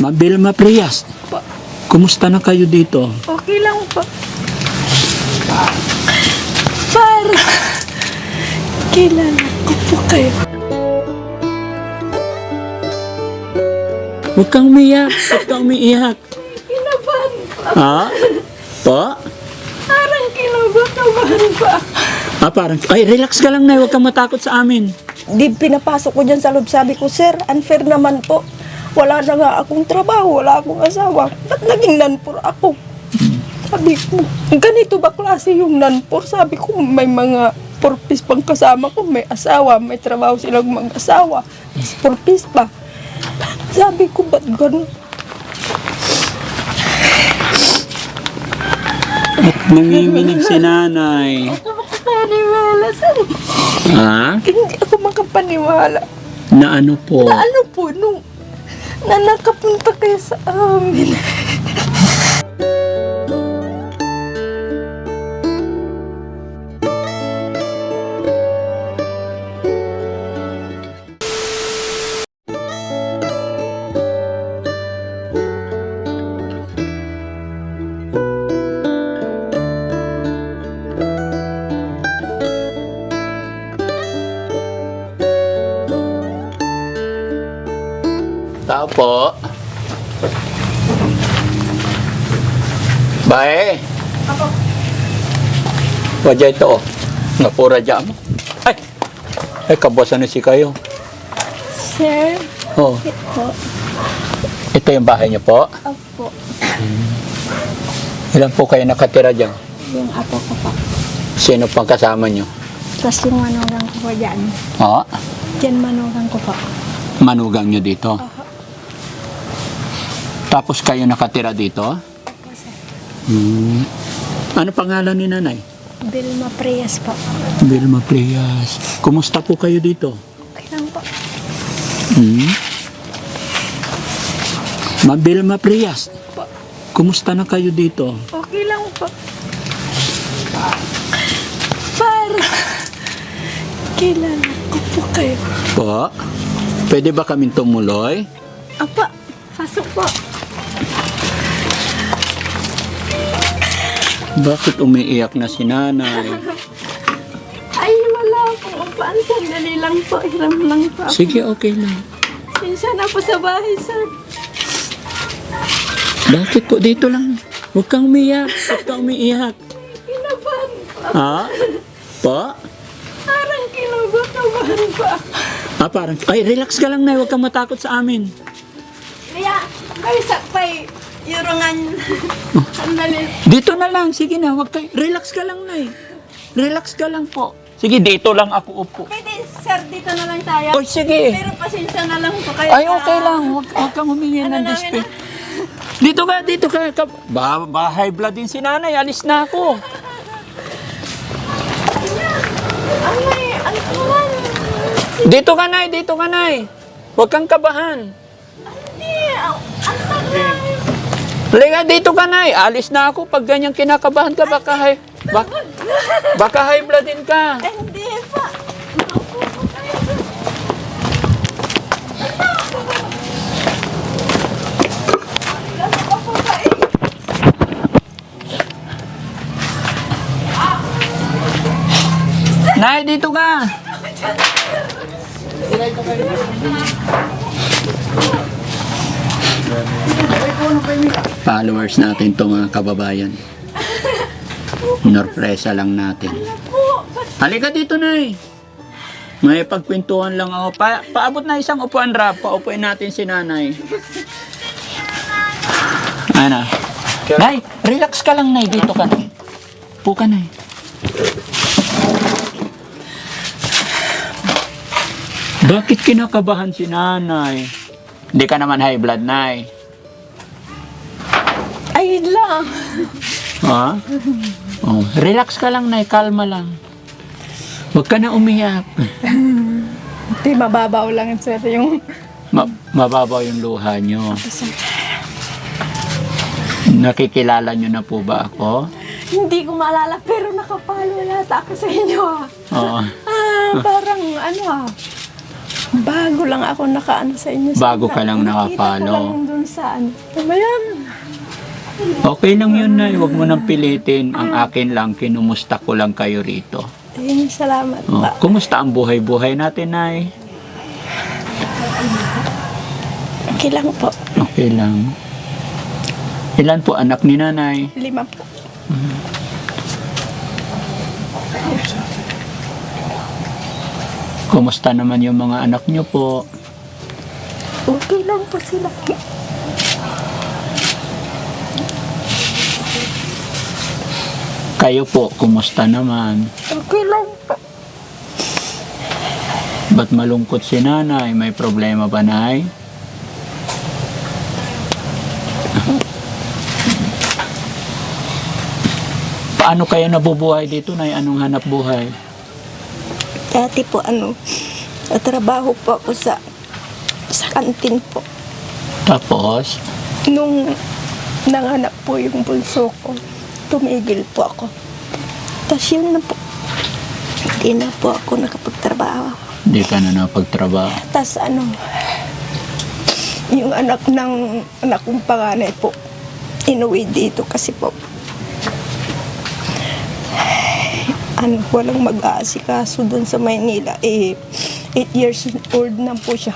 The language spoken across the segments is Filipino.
Ma'am Vilma Prias, Po. kumusta na kayo dito? Okay lang po. Para kilala ko po kayo. Huwag kang umiyak, huwag kang umiiyak. Kinabahan po. Ha? Po? Parang kinabahan po ako. Ah, parang, ay, relax ka lang na, huwag kang matakot sa amin. Di pinapasok ko dyan sa loob. Sabi ko, sir, unfair naman po. Wala na nga akong trabaho, wala akong asawa. Ba't naging nanpor ako? Sabi ko, ganito ba klase yung nanpor? Sabi ko, may mga purpose pang kasama ko. May asawa, may trabaho silang mag-asawa. Purpose pa. Sabi ko, ba't ganun? At nanginginig si nanay. Ako makapaniwala sir. Ha? Hindi ako makapaniwala. Na ano po? Na ano po, nung na nakapunta kayo sa amin. Po. Bae. Wajah ito oh. Napura dyan mo. Ay! Ay, kabosan na si kayo. Sir, Oh, ito. ito yung bahay niyo po. Apo. Ilan po kayo nakatira dyan? Yung apo ko po. Sino pang kasama niyo? Tapos yung manugang ko po dyan. Oh, Dyan manugang ko po. manugang niyo dito. Tapos kayo nakatira dito? Opo sir. Hmm. Ano pangalan ni nanay? Vilma Prias po. Vilma Prias. Kumusta po kayo dito? Okay lang po. Hmm? Ma'am Vilma Prias. Po. Kumusta na kayo dito? Okay lang po. Para kilala ko po kayo. Po? Pwede ba kaming tumuloy? Apa, pasok po. Bakit umiiyak na si nanay? Ay, wala po. Upaan, sandali lang po. Hiram lang po. ako. Sige, okay lang. Sinsya na po sa bahay, sir. Bakit po dito lang? Huwag kang umiyak. Huwag kang umiiyak. Kinabahan po. Ha? Po? Parang kinabahan po ako. Ah, parang, ay, relax ka lang na. Huwag kang matakot sa amin. Kaya, kayo sakpay. Yurungan. Sandali. Dito na lang. Sige na. Huwag kay, relax ka lang na Relax ka lang po. Sige, dito lang ako upo. Pwede, sir, dito na lang tayo. Oy, sige. Pero pasensya na lang po kayo. Ay, okay lang. Huwag, huwag kang humingi Ano ng dispe. Dito ka, dito ka. ka ba, ba high blood din si nanay. Alis na ako. Ang kuhan. Dito ka, nay. Dito ka, nay. Huwag kang kabahan. Hindi, ang ang tagal. Halika, dito ka, nay. Alis na ako. Pag ganyan kinakabahan ka, baka high, baka, baka high blood din ka. Eh, Hindi pa. Eh? Nay, dito ka. Followers natin to mga kababayan. Norpresa lang natin. Halika dito, Nay. May pagkwentuhan lang ako. Pa paabot na isang upuan, Rap. Paupuin natin si Nanay. Ano? Nay, relax ka lang, Nay. Dito ka. Upo ka, Nay. Bakit kinakabahan si Nanay? Hindi ka naman high blood, Nay. Ayun lang. Ha? Oh, relax ka lang, Nay. Kalma lang. Huwag ka na umiyak. Hindi, mababaw lang, sir, yung... Ma- mababaw yung luha nyo. Nakikilala nyo na po ba ako? Hindi ko maalala, pero nakapalo yata ako sa inyo. Oo. Ah, parang ano ah. Bago lang ako nakaano sa inyo. Bago ka lang Nakita nakapalo. ko lang dun sa ano. Okay lang yun, Nay. Huwag mo nang pilitin. Ang akin lang, kinumusta ko lang kayo rito. Ayun, salamat Oh, pa. kumusta ang buhay-buhay natin, Nay? Okay lang po. Okay lang. Ilan po anak ni Nanay? Lima po. Kumusta naman yung mga anak nyo po? Okay lang po sila. Kayo po, kumusta naman? Okay lang po. Ba't malungkot si nanay? May problema ba, nay? Paano kayo nabubuhay dito, nay? Anong hanap buhay? Dati po ano, trabaho po ako sa sa kantin po. Tapos, Nung nanganak po yung bunso ko, tumigil po ako. Tapos yun na po. Hindi na po ako nakapagtrabaho. di ka na napagtrabaho. Tapos ano, yung anak ng anak kong panganay po, inuwi dito kasi po, ano, walang mag-aasikaso doon sa Maynila. Eh, 8 years old na po siya.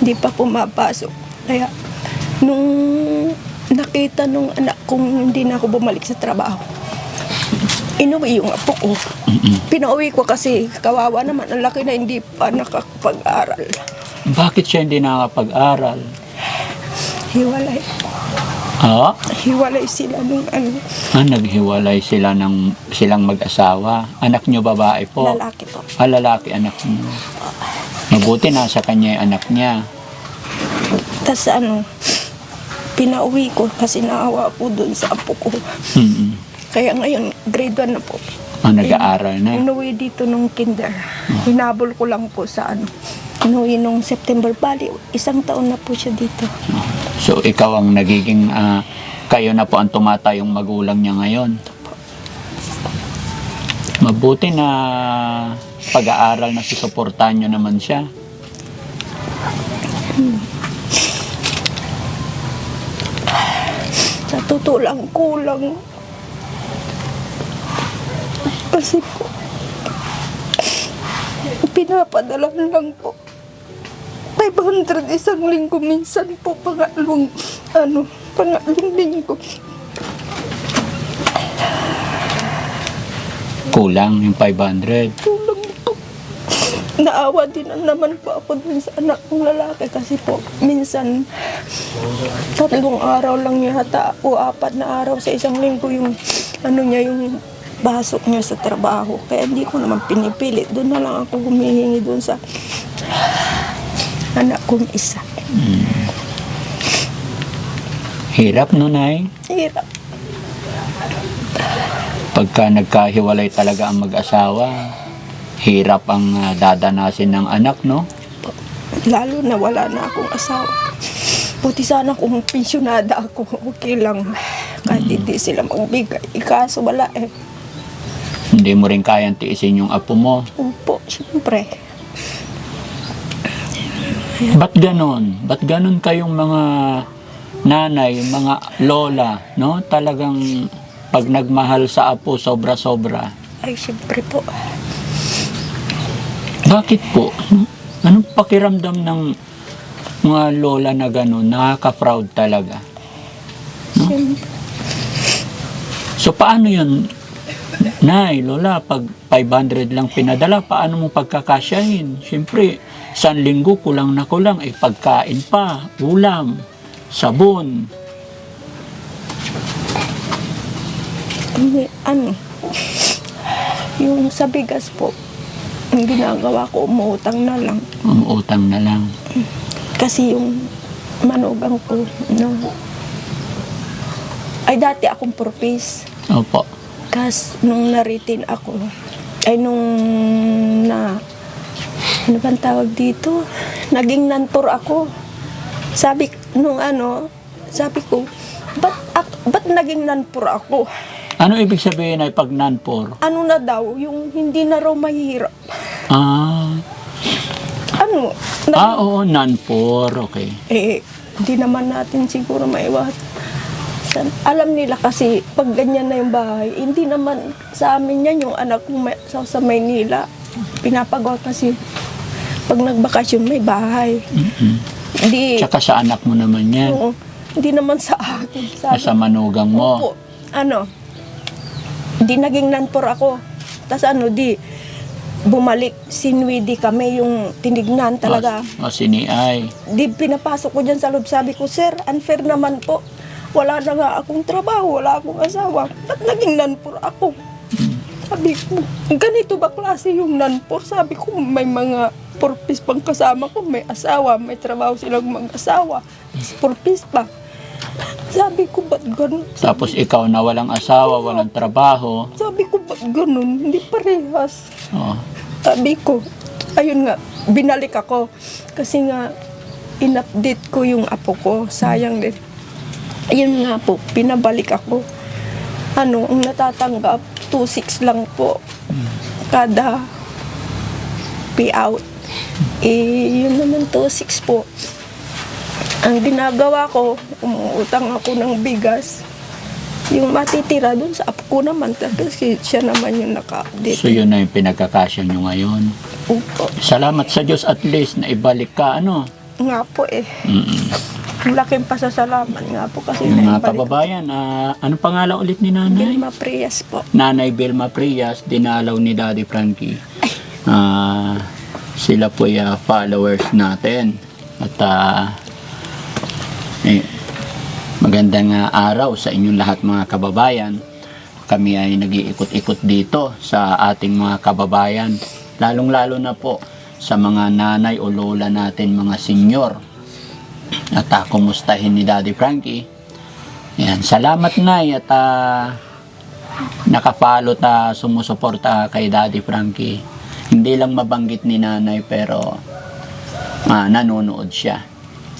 Hindi pa pumapasok. Kaya, nung nakita nung anak kong hindi na ako bumalik sa trabaho, inuwi yung apo ko. Pinauwi ko kasi kawawa naman. Ang laki na hindi pa nakakapag-aral. Bakit siya hindi nakapag-aral? Hiwalay. Ha? Hiwalay sila nung ano, Ah, naghiwalay sila ng silang mag-asawa. Anak nyo babae po? lalaki po. Ah, lalaki anak nyo. Mabuti nasa kanya yung anak niya. Tapos ano, pinauwi ko kasi naawa po doon sa apo ko. Mm-mm. Kaya ngayon, grade 1 na po. Ah, nag-aaral na. Inuwi dito nung kinder. Hinabol ko lang po sa ano. Inuwi nung September Bali. Isang taon na po siya dito. So, ikaw ang nagiging, ah, kayo na po ang tumatayong magulang niya ngayon. Mabuti na pag-aaral na susuportahan nyo naman siya. Sa totoo lang, kulang. Kasi po, pinapadala lang po. 500 isang linggo, minsan po pangatlong, ano, pangatlong linggo. Kulang yung 500. Kulang po. Naawa din naman po ako dun sa anak kong lalaki kasi po, minsan, tatlong araw lang yata o apat na araw sa isang linggo yung, ano niya, yung basok niya sa trabaho. Kaya hindi ko naman pinipilit. Doon na lang ako humihingi doon sa anak kong isa. Hirap no, Nay? Hirap. Pagka nagkahiwalay talaga ang mag-asawa, hirap ang ah, dadanasin ng anak, no? Lalo na wala na akong asawa. Buti sana kung pensyonada ako, okay lang. Kahit hindi sila magbigay. Ikaso wala eh. Hindi mo rin kayang tiisin yung apo mo. Opo, siyempre. Ba't ganon? Ba't ganon kayong mga nanay, mga lola, no? Talagang pag nagmahal sa apo, sobra-sobra. Ay, siyempre po. Bakit po? Anong pakiramdam ng mga lola na ganon? Nakaka-proud talaga. Siyempre. So paano yun? Nay, lola, pag 500 lang pinadala, paano mo pagkakasyahin? Siyempre, isang linggo kulang na kulang, eh pagkain pa, ulam, sabon. Hindi, ano, yung sa bigas po, ang ginagawa ko, umuutang na lang. Umuutang na lang. Kasi yung manugang ko, no, ay dati akong purpose. Opo. Kas nung naritin ako, ay nung na, ano bang tawag dito? Naging nantor ako. Sabi, nung ano, sabi ko, ba't, ak- ba't naging nantor ako? Ano ibig sabihin ay pag non-poor? Ano na daw, yung hindi na raw mahirap. Ah, ano, na, Ah, oo, non-poor. Okay. eh, hindi naman natin siguro maiwas. San- Alam nila kasi pag ganyan na yung bahay, hindi naman sa amin yan yung anak ko may, sa, sa Maynila. Pinapagawa kasi pag nagbakasyon may bahay. Mm-mm. Hindi, Tsaka sa anak mo naman yan. oo, hindi naman sa akin. Sa Sa manugang mo. Opo. Ano, di naging nanpor ako. Tapos ano, di, bumalik, sinwidi kami yung tinignan talaga. O, sini ay. Di pinapasok ko dyan sa loob. Sabi ko, sir, unfair naman po. Wala na nga akong trabaho, wala akong asawa. Ba't naging nanpor ako? Sabi ko, ganito ba klase yung nanpor? Sabi ko, may mga purpose pang kasama ko. May asawa, may trabaho silang mag-asawa. Purpose pa. Sabi ko, ba't ganun? Tapos ikaw na walang asawa, walang trabaho. Sabi ko, ba't ganun? Hindi parehas. Oh. Sabi ko, ayun nga, binalik ako. Kasi nga, in-update ko yung apo ko. Sayang din. Ayun nga po, pinabalik ako. Ano, ang natatanggap, 2.6 lang po. Kada payout. Eh, yun naman 2.6 po. Ang ginagawa ko, umuutang ako ng bigas. Yung matitira dun sa apo ko naman, kasi siya naman yung naka-update. So yun na yung pinagkakasya nyo ngayon. Opo. Salamat sa Diyos at least na ibalik ka ano. Nga po eh. Mm-mm. Ang laking pasasalamat nga po kasi mga naibalik kababayan, ah, ano pangalan ulit ni nanay? Vilma Prias po. Nanay Vilma Prias, dinalaw ni Daddy Frankie. Ah, sila po ay ah, followers natin. At ah, eh, magandang ah, araw sa inyong lahat mga kababayan. Kami ay nag-iikot-ikot dito sa ating mga kababayan. Lalong-lalo na po sa mga nanay o lola natin, mga senior. At ah, kumustahin ni Daddy Frankie. Yan, salamat Nay at ah, nakapalo ta sumusuporta kay Daddy Frankie. Hindi lang mabanggit ni nanay pero ah, nanonood siya.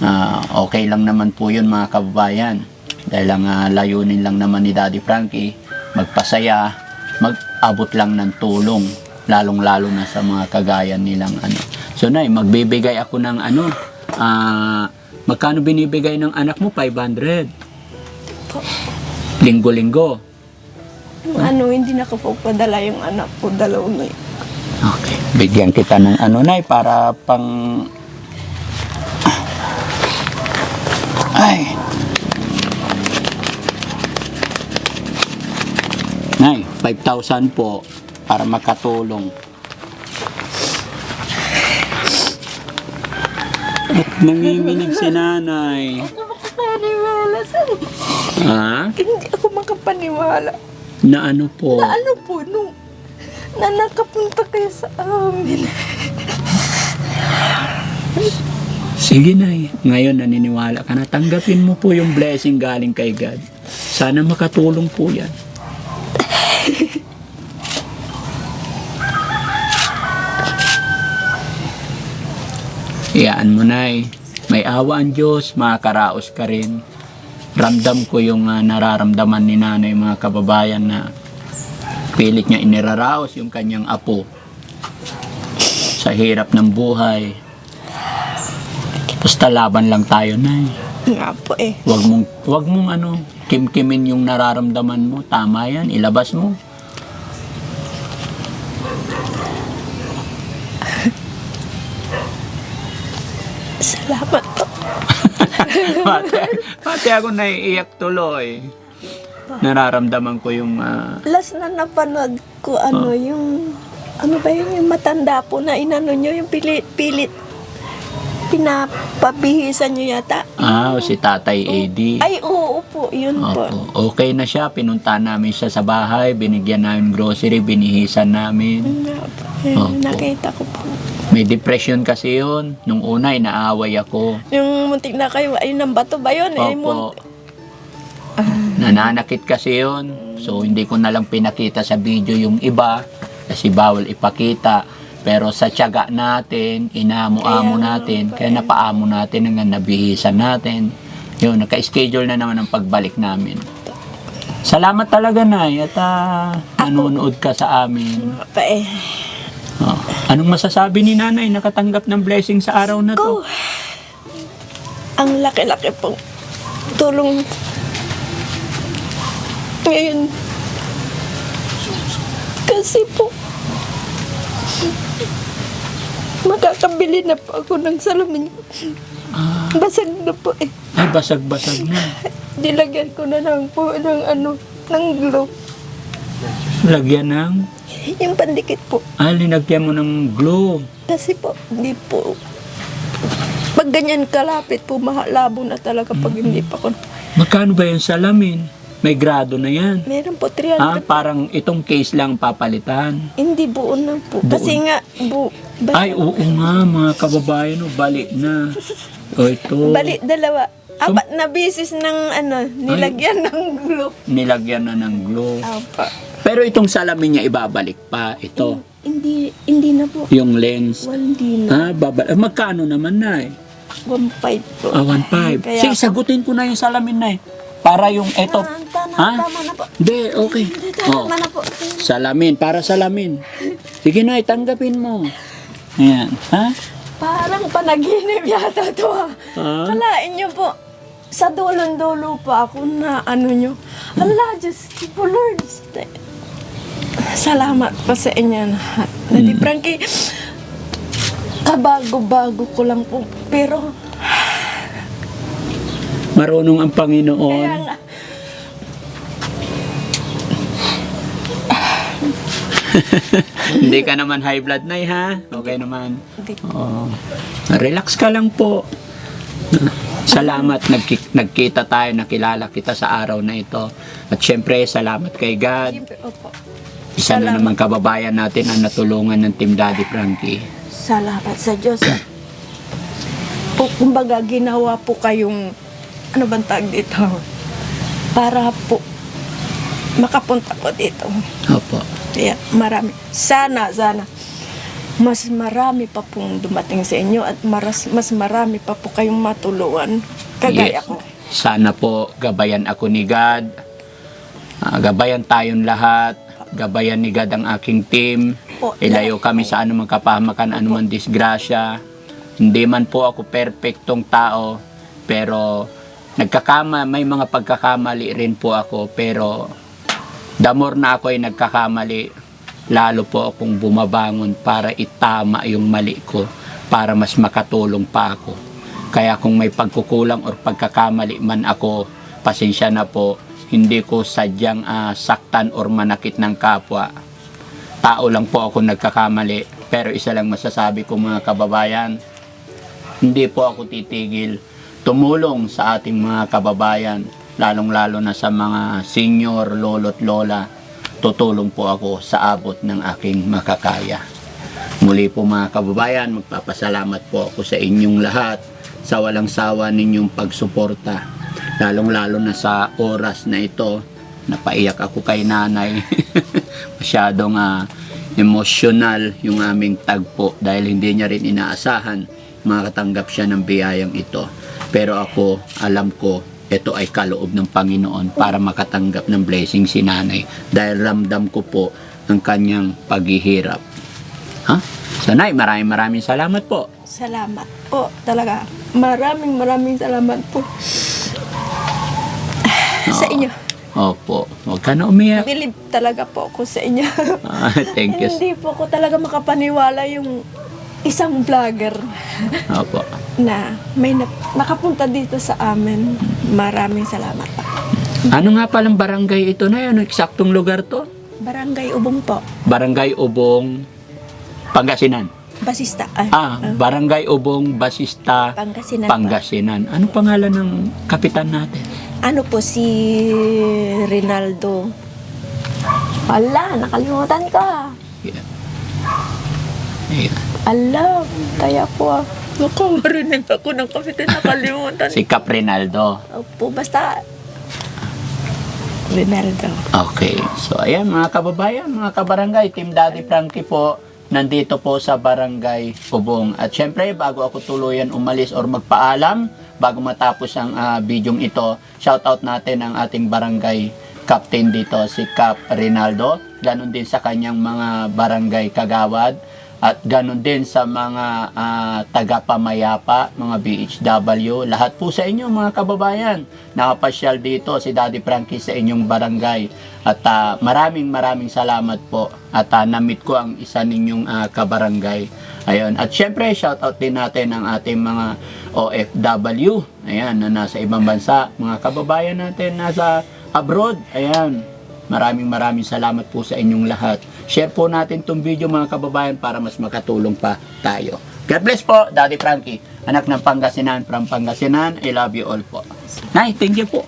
Ah, okay lang naman po yun mga kababayan. Dahil ang ah, layunin lang naman ni Daddy Frankie, magpasaya, mag-abot lang ng tulong. Lalong-lalo na sa mga kagayan nilang ano. So nay, magbibigay ako ng ano, ah, magkano binibigay ng anak mo? 500. Linggo-linggo. Ano, hindi nakapagpadala yung anak ko, dalawang. Okay. Bigyan kita ng ano nay para pang Ay. Nay, 5,000 po para makatulong. Nanginginig si nanay. Ako makapaniwala, sir. Ha? Hindi ako makapaniwala. Na ano po? Na ano po, nung na nakapunta kayo sa amin. Sige na Ngayon naniniwala ka na. Tanggapin mo po yung blessing galing kay God. Sana makatulong po yan. Iyaan mo na May awa ang Diyos, makakaraos ka rin. Ramdam ko yung ah, nararamdaman ni nanay mga kababayan na pilit niya iniraraos yung kanyang apo sa hirap ng buhay. Basta laban lang tayo na Nga po eh. Wag mong, wag mong ano, kimkimin yung nararamdaman mo. Tama yan, ilabas mo. Salamat po. pati, pati ako naiiyak tuloy. Nararamdaman ko yung ah, Last na napanood ko, ano, yung, ano ba yun, yung matanda po na inano nyo, yung pilit, pilit, pinapabihisan nyo yata. ah, si Tatay Eddie. Ay, oo po, yun po. Opo. Okay na siya. Pinunta namin siya sa bahay. Binigyan namin grocery. Binihisan namin. Po, Opo. nakita ko po. May depression kasi yun. Nung una, inaaway ako. Yung muntik na kayo, ayun ng bato ba yun? Eh, Opo. mun- Nananakit kasi yun. So, hindi ko na lang pinakita sa video yung iba kasi bawal ipakita. Pero sa tiyaga natin, inamo-amo Kaya natin, kaya napaamo natin hanggang nabihisan natin. Yun, naka-schedule na naman ang pagbalik namin. Salamat talaga, Nay, at ah, nanonood ka sa amin. pa eh. Oh. Anong masasabi ni nanay nakatanggap ng blessing sa araw na to? Ko, ang laki-laki pong tulong ngayon. Kasi po, makakabili na po ako ng salamin. Ah, Basag na po eh. ay, basag-basag na. Dilagyan ko na lang po ng ano, ng glue. Lagyan ng... Yung pandikit po. Ah, linagyan mo ng glue. Kasi po, hindi po, pag ganyan kalapit po, mahalabo na talaga pag hindi pa ko. Magkano ba yung salamin? May grado na yan. Meron po Ah, 300. parang itong case lang papalitan. Hindi buo na po. Buo. Kasi nga, bu, bas- Ay, oo nga, mga kababayan, oh, bali na. O ito, bali dalawa. Apat na bisis ng ano, nilagyan ng glue. nilagyan na ng glue. Apa. Pero itong salamin niya ibabalik pa. Ito, Hindi, hindi na po. yung lens. Well, hindi na. Ah, babalik. magkano naman na eh? 1.5 po. Ah, 1.5. Kaya Sige, sagutin ko na yung salamin na eh. Para yung eto. Ah, tama, Ha? tama na po. Hindi, okay. Oh, Tama na po. salamin, para salamin. Sige na, tanggapin mo. Ayan. Ha? Parang panaginip yata to ah. Ah? Kalain niyo po, sa dulon-dulo pa ako na ano nyo. Ala, Diyos ko po, Lord. Salamat po sa inyo lahat. Daddy Frankie, kabago-bago ko lang po. Pero, Marunong ang Panginoon. kaya nga, Hindi ka naman high blood na ha? Okay naman. Oo. Relax ka lang po. Salamat, nagki- nagkita tayo, nakilala kita sa araw na ito. At syempre, salamat kay God. siyempre, opo. Isa na Salamat. naman kababayan natin ang natulungan ng Team Daddy Frankie. Salamat sa Diyos. po, kumbaga, ginawa po kayong, ano bang tag dito? Para po, makapunta po dito. Opo. Kaya marami. Sana, sana. Mas marami pa pong dumating sa inyo at maras, mas marami pa po kayong matulungan. Kagaya Yes. ko. Sana po gabayan ako ni God. Ah, gabayan tayong lahat. Gabayan ni God ang aking team. Po, Ilayo kami sa anumang kapahamakan, anumang disgrasya. Hindi man po ako perpektong tao, pero nagkakama, may mga pagkakamali rin po ako, pero the more na ako ay nagkakamali, lalo po akong bumabangon para itama yung mali ko, para mas makatulong pa ako. Kaya kung may pagkukulang or pagkakamali man ako, pasensya na po, hindi ko sadyang ah, saktan or manakit ng kapwa. Tao lang po ako nagkakamali, pero isa lang masasabi ko mga kababayan, hindi po ako titigil tumulong sa ating mga kababayan, lalong-lalo na sa mga senior, lolo't lola, tutulong po ako sa abot ng aking makakaya. Muli po mga kababayan, magpapasalamat po ako sa inyong lahat sa walang sawa ninyong pagsuporta. Lalong-lalo na sa oras na ito, napaiyak ako kay nanay. Masyadong ah, emosyonal yung aming tagpo dahil hindi niya rin inaasahan makatanggap siya ng biyayang ito. Pero ako, alam ko, ito ay kaloob ng Panginoon para makatanggap ng blessing si nanay dahil ramdam ko po ang kanyang paghihirap. Ha? Sanay, maraming maraming salamat po. Salamat po. Talaga. Maraming maraming salamat po. Sa inyo. Opo, huwag ka na umiyak. Believe talaga po ako sa inyo. Ah, thank you. Hindi po ako talaga makapaniwala yung isang vlogger Opo. na may na- nakapunta dito sa amin. Maraming salamat po. Ano nga palang barangay ito na yun? Eksaktong lugar to? Barangay Ubong po. Barangay Ubong, Pangasinan. Basista. Ay, Ah, Barangay Ubong, Basista, Pangasinan. Pangasinan. Ano pangalan ng kapitan natin? Ano po si Rinaldo? Ala, nakalimutan ka. Yeah. Ayan. Ala, kaya po. Naku, marinig ako ng kapitan nakalimutan. Si Cap Rinaldo. Opo, basta Rinaldo. Okay. So, ayan mga kababayan, mga kabarangay, Team Daddy Frankie po, nandito po sa Barangay Ubong. At syempre, bago ako tuluyan umalis or magpaalam, bago matapos ang ah, bidyong ito, shoutout natin ang ating barangay captain dito, si Cap Rinaldo. Ganon din sa kanyang mga barangay kagawad. At ganun din sa mga ah, taga-pamayapa, mga BHW, lahat po sa inyo mga kababayan. Nakapasyal dito si Daddy Frankie sa inyong barangay. At ah, maraming maraming salamat po. At ah, namit ko ang isa ninyong ah, kabarangay. Ayun. At syempre, shoutout din natin ang ating mga OFW. Ayan, na nasa ibang bansa. Mga kababayan natin nasa abroad. Ayan. Maraming maraming salamat po sa inyong lahat. Share po natin tong video mga kababayan para mas makatulong pa tayo. God bless po, Daddy Frankie. Anak ng Pangasinan from Pangasinan. I love you all po. Nay, thank you po.